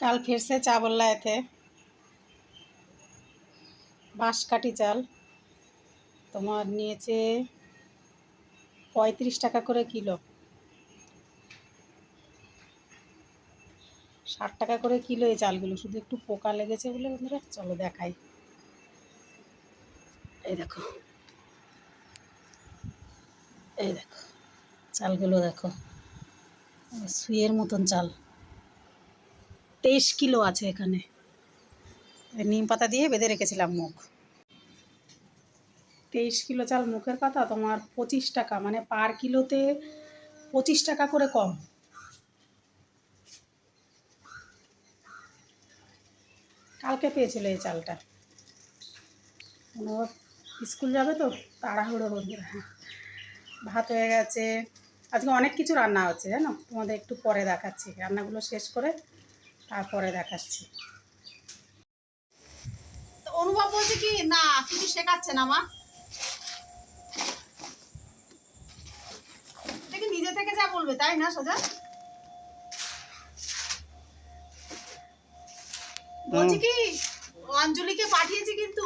काल फिर से चावल लाए थे বাঁশকাঠি চাল তোমার নিয়েছে পঁয়ত্রিশ টাকা করে কিলো ষাট টাকা করে কিলো এই চালগুলো শুধু একটু পোকা লেগেছে বলে বন্ধুরা চলো দেখাই এই দেখো এই দেখো চালগুলো দেখো সুইয়ের মতন চাল তেইশ কিলো আছে এখানে। নিম পাতা দিয়ে বেঁধে রেখেছিলাম মুখ তেইশ কিলো চাল মুখের পাতা, তোমার পঁচিশ টাকা মানে পার কিলোতে পঁচিশ টাকা করে কম। কালকে পেয়েছিল এই চালটা। স্কুল যাবে তো, তাড়াহুড়ো বন্ধুরা ভাত হয়ে গেছে। আজকে অনেক কিছু রান্না হচ্ছে, জানো? তোমাদের একটু পরে দেখাচ্ছি। রান্নাগুলো শেষ করে তারপরে দেখাচ্ছি। তো অনুভব বলছে কি না কিছু শেখাচ্ছে না মা। দেখি নিজে থেকে যা বলবে তাই না সোজা? বলছি কি অঞ্জলিকে পাঠিয়েছি কিন্তু।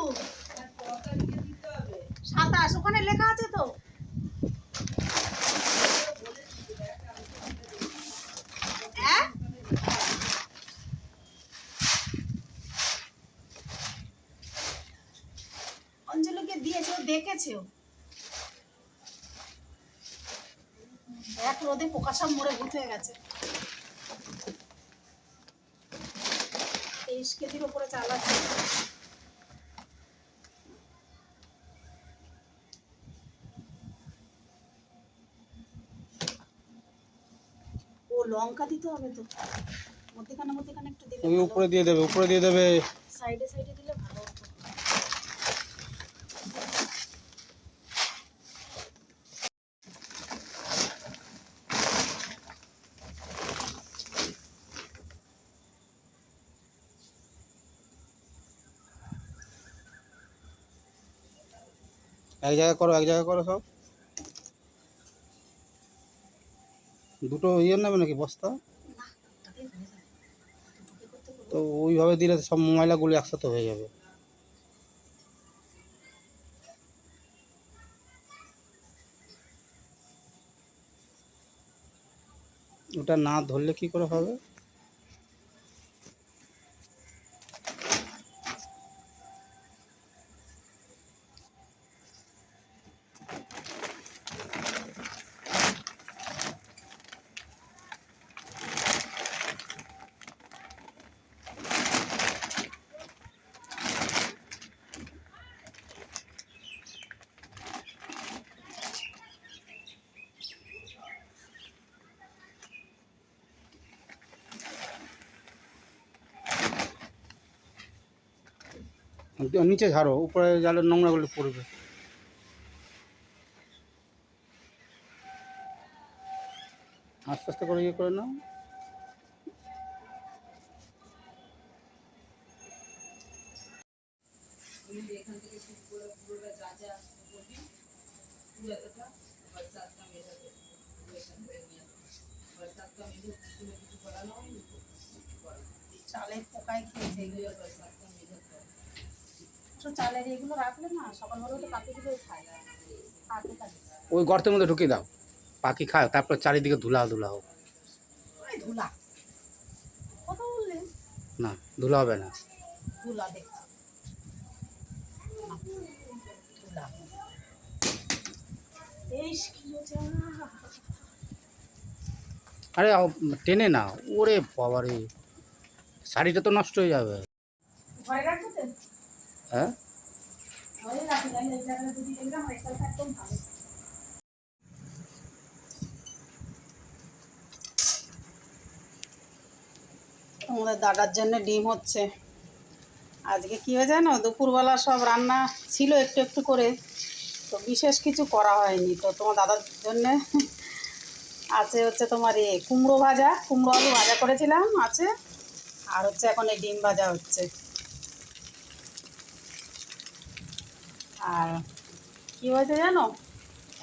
সাতাশ ওখানে লেখা আছে তো হ্যাঁ অঞ্জলিকে দিয়েছে ও দেখেছে ও। এক রোদে পোকা সব মরে ভূত হয়ে গেছে। তেইশ কেজির ওপরে চাল আছে। ও লঙ্কা দিতে হবে তো? মধ্যেখানে মধ্যেখানে একটু ওই উপরে দিয়ে দেবে উপরে দিয়ে দেবে। সাইডে সাইডে এক জায়গায় করো, এক জায়গায় করো সব। দুটো ইয়ে নেবে নাকি বস্তা? তো ওইভাবে দিলে সব ময়লাগুলো একসাথে হয়ে যাবে। ওটা না ধরলে কি করে হবে? নিচে ঝাড়ো, উপরে জালের নোংরাগুলো পড়বে। আস্তে আস্তে করে ইয়ে করে নাও। চালের পোকায় খেয়েছে। তো চালের এগুলো রাখলে না সকালবেলা তো পাখিগুলো খায়। পাখি খায়। ওই গর্তের মধ্যে ঢুকিয়ে দাও। পাখি খায় তারপর চারিদিকে ধুলা ধুলা হোক ধুলা। কথা বললে? না ধুলা হবে না। ধুলা দেখছি। ধুলা। আরে টেনে না। ওরে বাবারে শাড়িটা তো নষ্ট হয়ে যাবে। ঘরে রাখব তো হ্যাঁ? আমাদের দাদার জন্য ডিম হচ্ছে। আজকে কী হয়ে জানো? দুপুরবেলা সব রান্না ছিল একটু একটু করে, তো বিশেষ কিছু করা হয়নি। তো তোমার দাদার জন্যে আছে হচ্ছে তোমার এ কুমড়ো ভাজা। কুমড়ো আলু ভাজা করেছিলাম, আছে। আর হচ্ছে এখন এই ডিম ভাজা হচ্ছে। আর কি হয়েছে জানো?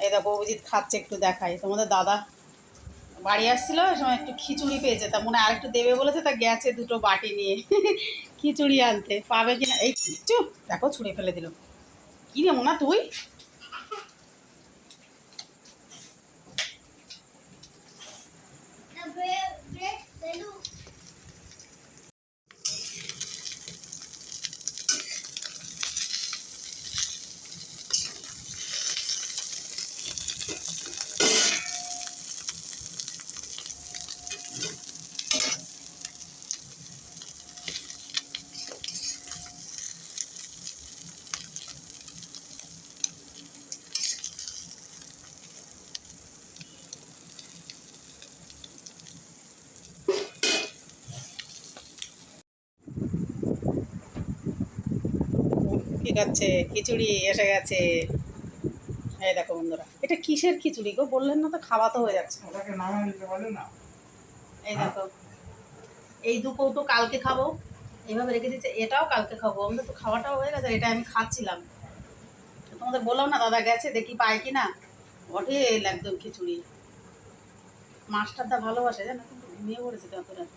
এই দেখো, অভিজিৎ খাচ্ছে, একটু দেখাই। তোমাদের দাদা বাড়ি আসছিল ওই সময় একটু খিচুড়ি পেয়েছে। তা মনে হয় আরেকটু দেবে বলেছে, তা গেছে দুটো বাটি নিয়ে। খিচুড়ি আনতে। পাবে কিনা? এই চুপ, দেখো ছুঁড়ে ফেলে দিল। কি রে মোনা তুই? আছে খিচুড়ি এসে গেছে। এই দেখো বন্ধুরা এটা কিসের খিচুড়ি গো? বললেন না তো খাওয়া তো হয়ে যাচ্ছে। এই দেখো এই দু কৌটো কালকে খাব। এইভাবে রেখে দিচ্ছে এটাও কালকে খাব। আমাদের তো খাওয়াটাও হয়ে গেছে এটা আমি খাচ্ছিলাম। তোমাদের বললাম না দাদা গেছে দেখি পায় কি না অঢেল একদম খিচুড়ি। মাছটার দা ভালোবাসে জানো কিন্তু ঘুমিয়ে পড়েছে যত রাত